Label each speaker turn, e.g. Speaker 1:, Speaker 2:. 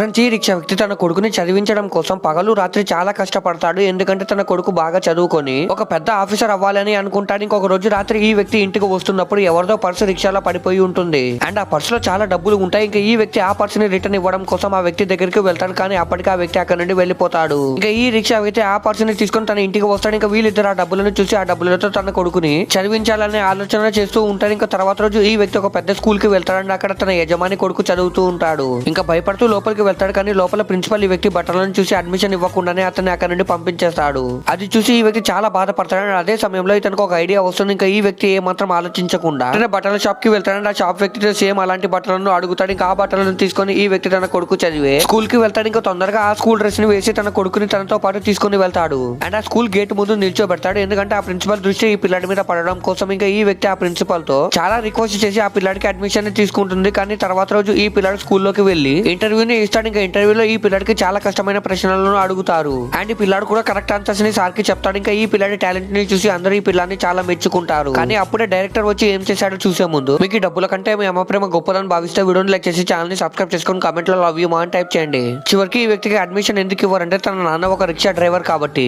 Speaker 1: Friends ఈ rickshaw వ్యక్తి తన కొడుకుని చదివించడం కోసం పగలు రాత్రి చాలా కష్టపడతాడు. ఎందుకంటే తన కొడుకు బాగా చదువుకొని ఒక పెద్ద ఆఫీసర్ అవ్వాలని అనుకుంటాడు. ఇంకొక రోజు రాత్రి ఈ వ్యక్తి ఇంటికి వస్తున్నప్పుడు ఎవరిదో పర్సు రిక్షాలో పడిపోయి ఉంటుంది. అండ్ ఆ పర్సులో చాలా డబ్బులు ఉంటాయి. ఇంకా ఈ వ్యక్తి ఆ పర్సుని రిటర్న్ ఇవ్వడం కోసం ఆ వ్యక్తి దగ్గరికి వెళ్తాడు. కానీ అప్పటికి ఆ వ్యక్తి అక్కడ నుండి వెళ్ళిపోతాడు. ఇంకా ఈ రిక్షా వ్యక్తి ఆ పర్సుని తీసుకొని తన ఇంటికి వస్తాడు. ఇంకా వీళ్ళిద్దరు ఆ డబ్బులను చూసి ఆ డబ్బులతో తన కొడుకుని చదివించాలనే ఆలోచన చేస్తూ ఉంటాడు ఇంకా తర్వాత రోజు ఈ వ్యక్తి ఒక పెద్ద స్కూల్కి వెళ్తాడు అక్కడ తన యజమాని కొడుకు చదువుతూ ఉంటాడు. ఇంకా భయపడుతూ లోపలికి వెళ్తాడు కానీ లోపల ప్రిన్సిపల్ ఈ వ్యక్తి బట్టలను చూసి అడ్మిషన్ ఇవ్వకుండానే అతన్ని అక్కడ నుండి పంపించేస్తాడు. అది చూసి ఈ వ్యక్తి చాలా బాధపడతాడు అదే సమయంలో ఇతనికి ఒక ఐడియా వస్తుంది. ఇంకా ఈ వ్యక్తి ఏ మాత్రం ఆలోచించకుండా బట్టల షాప్కి వెళ్తాడు ఆ షాప్ వ్యక్తి సేమ్ అలాంటి బట్టలను అడుగుతాడు. ఇంకా ఆ బట్టలను తీసుకొని ఈ వ్యక్తి తన కొడుకు చదివే స్కూల్కి వెళ్తాడు. ఇంకా తొందరగా ఆ స్కూల్ డ్రెస్ని వేసి తన కొడుకుని తనతో పాటు తీసుకొని వెళ్తాడు. అండ్ ఆ స్కూల్ గేట్ ముందు నిల్చోబెడతాడు. ఎందుకంటే ఆ ప్రిన్సిపల్ దృష్టి ఈ పిల్లడి మీద పడడం కోసం ఇంకా ఈ వ్యక్తి ఆ ప్రిన్సిపల్తో చాలా రిక్వెస్ట్ చేసి ఆ పిల్లడికి అడ్మిషన్ తీసుకుంటుంది. కానీ తర్వాత రోజు ఈ పిల్లడు స్కూల్లోకి వెళ్ళి ఇంటర్వ్యూని ఇస్తాడు ఇంకా ఇంటర్వ్యూలో ఈ పిల్లడికి చాలా కష్టమైన ప్రశ్నలను అడుగుతారు. అండ్ ఈ పిల్లాడు కూడా కరెక్ట్ ఆన్సర్స్ని సార్కి చెప్తాడు. ఇంకా ఈ పిల్లాడి టాలెంట్ని చూసి అందరూ ఈ పిల్లాన్ని చాలా మెచ్చుకుంటారు. కానీ అప్పుడే డైరెక్టర్ వచ్చి ఏం చేశాడో చూసే ముందు మీకు డబ్బుల కంటే మీ అమ్మ ప్రేమ గొప్పదని భావిస్తే వీడియోని లైక్ చేసి ఛానల్ని సబ్స్క్రైబ్ చేసుకొని కామెంట్లో లవ్ యూ మా అని టైప్ చేయండి. చివరికి ఈ వ్యక్తికి అడ్మిషన్ ఎందుకు ఇవ్వరంటే తన నాన్న ఒక రిక్షా డ్రైవర్ కాబట్టి.